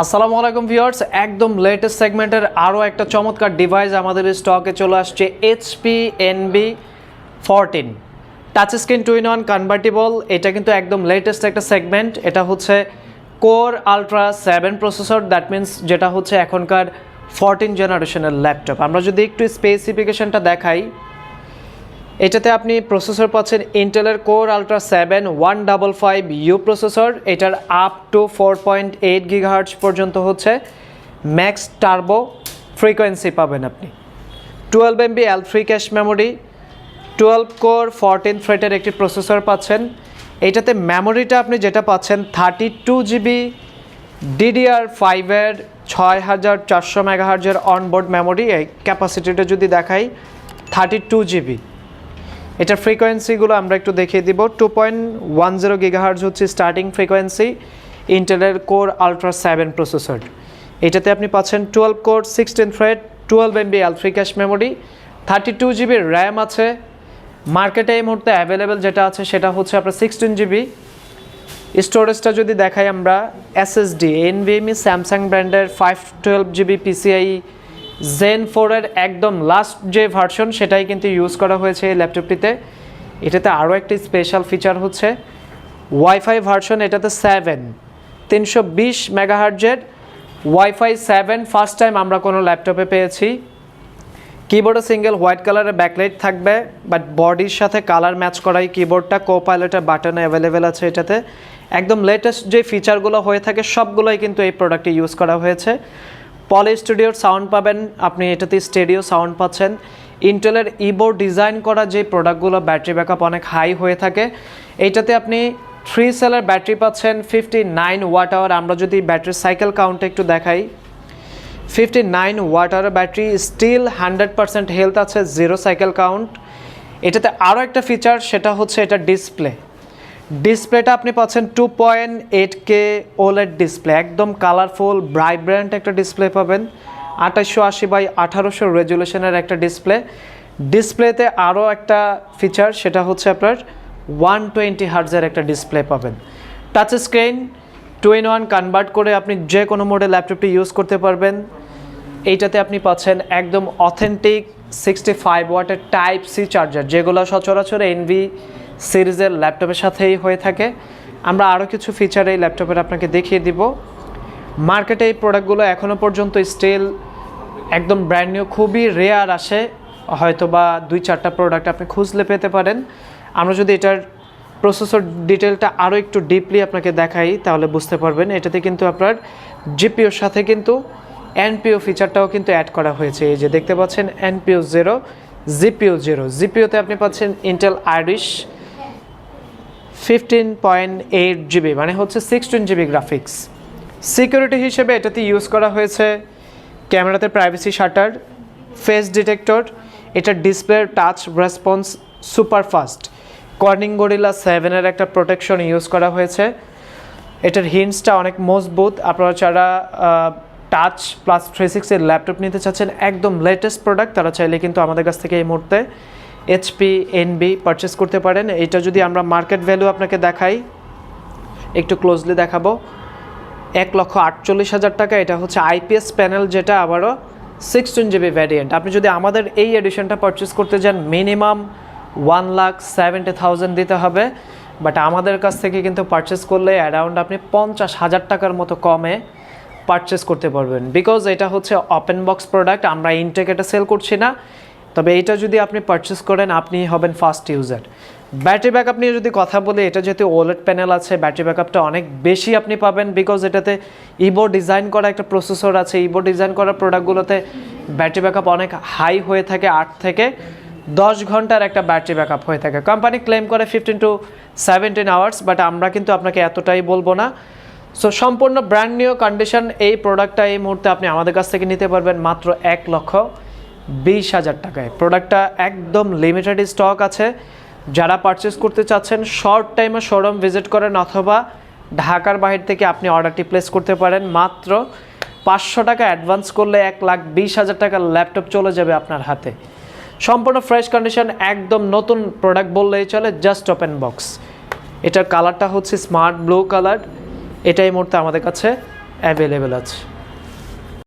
আসসালামু আলাইকুম ভিউয়ার্স, একদম লেটেস্ট সেগমেন্টের আরও একটা চমৎকার ডিভাইস আমাদের স্টকে চলে আসছে HP NB fourteen touch screen two in one convertible এটা কিন্তু একদম লেটেস্ট একটা সেগমেন্ট এটা হচ্ছে core ultra seven processor that means যেটা হচ্ছে এখনকার ফোরটিন জেনারেশনের ল্যাপটপ আমরা যদি একটু স্পেসিফিকেশনটা দেখাই এটাতে আপনি প্রসেসর পাচ্ছেন ইন্টেলের core ultra seven one double five U processor এটার up to four point eight gigahertz পর্যন্ত হচ্ছে। ম্যাক্স টার্বো ফ্রিকোয়েন্সি পাবেন আপনি। Twelve MB L three cache memory twelve core fourteen থ্রেটের একটি প্রসেসর পাচ্ছেন। এটাতে মেমোরিটা আপনি যেটা পাচ্ছেন থার্টি টু জিবি ডিডিআর ফাইভের ছয় হাজার চারশো মেগাহার্জের অনবোর্ড মেমোরি এই ক্যাপাসিটিটা যদি দেখাই থার্টি টু জিবি এটার ফ্রিকোয়েন্সিগুলো আমরা একটু দেখিয়ে দিব। Two point one zero gigahertz হচ্ছে স্টার্টিং ফ্রিকোয়েন্সি ইন্টেলের কোর আলট্রা সেভেন প্রসেসর এটাতে আপনি পাচ্ছেন twelve core sixteen thread twelve MB L three cache memory thirty two GB RAM আছে। মার্কেটে এই মুহূর্তে অ্যাভেলেবেল যেটা আছে সেটা হচ্ছে আপনার সিক্সটিন জিবি স্টোরেজটা যদি দেখাই আমরা এসএসডি এনভিএমই স্যামসাং ব্র্যান্ডের five twelve GB PCIe gen ফোরের একদম লাস্ট যে ভার্সন সেটাই কিন্তু ইউজ করা হয়েছে এই ল্যাপটপটিতে এটাতে আরও একটি স্পেশাল ফিচার হচ্ছে। ওয়াইফাই ভার্সন এটাতে সেভেন তিনশো বিশ মেগাহার্জের ওয়াইফাই সেভেন ফার্স্ট টাইম আমরা কোনো ল্যাপটপে পেয়েছি। কিবোর্ডে সিঙ্গেল হোয়াইট কালারের ব্যাকলাইট থাকবে বাট বডির সাথে কালার ম্যাচ করাই কিবোর্ডটা কো পাইলটের বাটনে অ্যাভেলেবেল আছে এটাতে। একদম লেটেস্ট যে ফিচারগুলো হয়ে থাকে, সবগুলোই কিন্তু এই প্রোডাক্টে ইউজ করা হয়েছে। পলি স্টুডিওর সাউন্ড পাবেন। আপনি এটাতে স্টেডিও সাউন্ড পাচ্ছেন। ইন্টেলের ইবোর্ড ডিজাইন করা যে প্রোডাক্টগুলো ব্যাটারি ব্যাকআপ অনেক হাই হয়ে থাকে এইটাতে আপনি থ্রি সেলের ব্যাটারি পাচ্ছেন ফিফটি নাইন ওয়াট আওয়ার আমরা যদি ব্যাটারি সাইকেল কাউন্টে একটু দেখাই fifty nine watt hour battery still hundred percent health আছে জিরো সাইকেল কাউন্ট এটাতে আরও একটা ফিচার সেটা হচ্ছে এটা ডিসপ্লে ডিসপ্লেটা আপনি পাচ্ছেন two point eight K OLED display একদম কালারফুল ব্রাইব্রেন্ট একটা ডিসপ্লে পাবেন। আঠাশশো আশি বাই আঠারোশো রেজুলেশনের একটা ডিসপ্লে ডিসপ্লেতে আরও একটা ফিচার সেটা হচ্ছে আপনার ওয়ান টোয়েন্টি হার্জের একটা ডিসপ্লে পাবেন। Touch screen two in one convert করে আপনি যে কোনো মোডে ল্যাপটপটি ইউজ করতে পারবেন। এইটাতে আপনি পাচ্ছেন একদম অথেন্টিক সিক্সটি ফাইভ ওয়াটের টাইপ সি চার্জার যেগুলো সচরাচর এনভি সিরিজের ল্যাপটপের সাথেই হয়ে থাকে। আমরা আরও কিছু ফিচার এই ল্যাপটপের আপনাকে দেখিয়ে দিব। মার্কেটে এই প্রোডাক্টগুলো এখনও পর্যন্ত স্টিল একদম ব্র্যান্ড নিউ খুবই রেয়ার আসে। হয়তো বা দুই চারটা প্রোডাক্ট আপনি খুঁজলে পেতে পারেন। আমরা যদি এটার প্রসেসর ডিটেলটা আরও একটু ডিপলি আপনাকে দেখাই, তাহলে বুঝতে পারবেন। এটাতে কিন্তু আপনার জিপিওর সাথে কিন্তু এনপিও ফিচারটাও কিন্তু অ্যাড করা হয়েছে। এই যে দেখতে পাচ্ছেন এনপিও জিরো জিপিও জিরো জিপিওতে আপনি পাচ্ছেন Intel Iris fifteen point eight GB মানে হচ্ছে সিক্সটিন জিবি গ্রাফিক্স সিকিউরিটি হিসেবে এটাতে ইউজ করা হয়েছে ক্যামেরাতে প্রাইভেসি শাটার ফেস ডিটেক্টর এটার display touch response super fast Corning Gorilla সেভেনের একটা প্রোটেকশন ইউজ করা হয়েছে। এটার হিন্টসটা অনেক মজবুত। আপনারা যারা টাচ প্লাস থ্রি সিক্সের ল্যাপটপ নিতে চাচ্ছেন, একদম লেটেস্ট প্রোডাক্ট তারা চাইলে কিন্তু আমাদের কাছ থেকে এই মুহূর্তে এইচপি এনবি পারচেস করতে পারেন। এটা যদি আমরা মার্কেট ভ্যালু আপনাকে দেখাই, একটু ক্লোজলি দেখাবো। এক লক্ষ আটচল্লিশ হাজার টাকা, এটা হচ্ছে আইপিএস প্যানেল যেটা আবারও সিক্সটিন জিবি ভ্যারিয়েন্ট আপনি যদি আমাদের এই এডিশনটা পারচেস করতে যান minimum one lakh seventy thousand দিতে হবে। বাট আমাদের কাছ থেকে কিন্তু পারচেস করলে অ্যারাউন্ড আপনি পঞ্চাশ হাজার টাকার মতো কমে পারচেস করতে পারবেন। বিকজ এটা হচ্ছে ওপেন বক্স প্রোডাক্ট আমরা ইনটেক এটা সেল করছি না। তবে এটা যদি আপনি পারচেস করেন, আপনি হবেন ফার্স্ট ইউজার ব্যাটারি ব্যাকআপ নিয়ে যদি কথা বলি, এটা যেহেতু ওলেট প্যানেল আছে ব্যাটারি ব্যাকআপটা অনেক বেশি আপনি পাবেন বিকজ এটাতে ইবো ডিজাইন করা একটা প্রসেসর আছে। ইবো ডিজাইন করা প্রোডাক্টগুলোতে ব্যাটারি ব্যাকআপ অনেক হাই হয়ে থাকে, আট থেকে দশ ঘণ্টার একটা ব্যাটারি ব্যাকআপ হয়ে থাকে। কোম্পানি ক্লেম করে fifteen to seventeen hours but আমরা কিন্তু আপনাকে এতটাই বলব না। সো সম্পূর্ণ ব্র্যান্ড নিউ কন্ডিশন এই প্রোডাক্টটা এই মুহূর্তে আপনি আমাদের কাছ থেকে নিতে পারবেন মাত্র এক লক্ষ। বিশ হাজার টাকায়। প্রোডাক্টটা একদম লিমিটেড স্টক আছে। যারা পারচেস করতে চাচ্ছেন শর্ট টাইমে শোরুম ভিজিট করেন অথবা ঢাকার বাহির থেকে আপনি অর্ডারটি প্লেস করতে পারেন। মাত্র পাঁচশো টাকা অ্যাডভান্স করলে এক লাখ বিশ হাজার টাকার ল্যাপটপ চলে যাবে আপনার হাতে। সম্পূর্ণ ফ্রেশ কন্ডিশন একদম নতুন প্রোডাক্ট বললেই চলে জাস্ট ওপেন বক্স এটার কালারটা হচ্ছে স্মার্ট ব্লু কালার এটা এই মুহূর্তে আমাদের কাছে অ্যাভেলেবেল আছে।